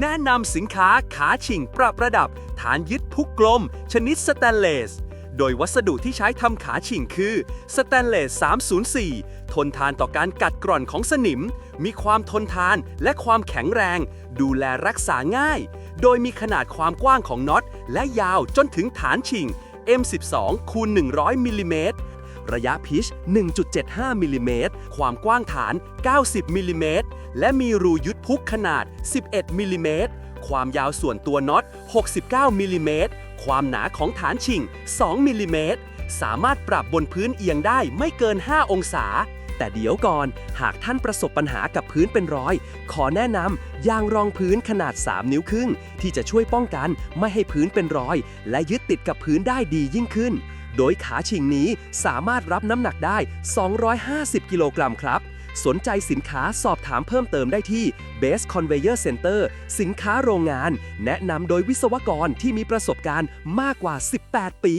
แนะนำสินค้าขาชิงปรับระดับ ฐานยึดพุกกลม ชนิดสแตนเลส โดยวัสดุที่ใช้ทำขาชิงคือสแตนเลส 304 ทนทานต่อการกัดกร่อนของสนิม มีความทนทานและความแข็งแรง ดูแลรักษาง่าย โดยมีขนาดความกว้างของน็อต และยาวจนถึงฐานชิง M12 คูณ100มิลลิเมตร ระยะพิช 1.75 มิลลิเมตร ความกว้างฐาน 90 มิลลิเมตร และมีรูยึดพุกขนาด 11 มิลลิเมตร ความยาวส่วนตัวน็อต 69 มิลลิเมตร ความหนาของฐานชิง 2 มิลลิเมตร สามารถปรับบนพื้นเอียงได้ไม่เกิน 5 องศาแต่เดี๋ยวก่อน หากท่านประสบปัญหากับพื้นเป็นรอย ขอแนะนำยางรองพื้นขนาด 3 นิ้วครึ่ง ที่จะช่วยป้องกันไม่ให้พื้นเป็นรอย และยึดติดกับพื้นได้ดียิ่งขึ้น โดยขาชิงนี้สามารถรับน้ำหนักได้ 250 กิโลกรัมครับ สนใจสินค้าสอบถามเพิ่มเติมได้ที่ Base Conveyor Center สินค้าโรงงาน แนะนำโดยวิศวกรที่มีประสบการณ์มากกว่า 18 ปี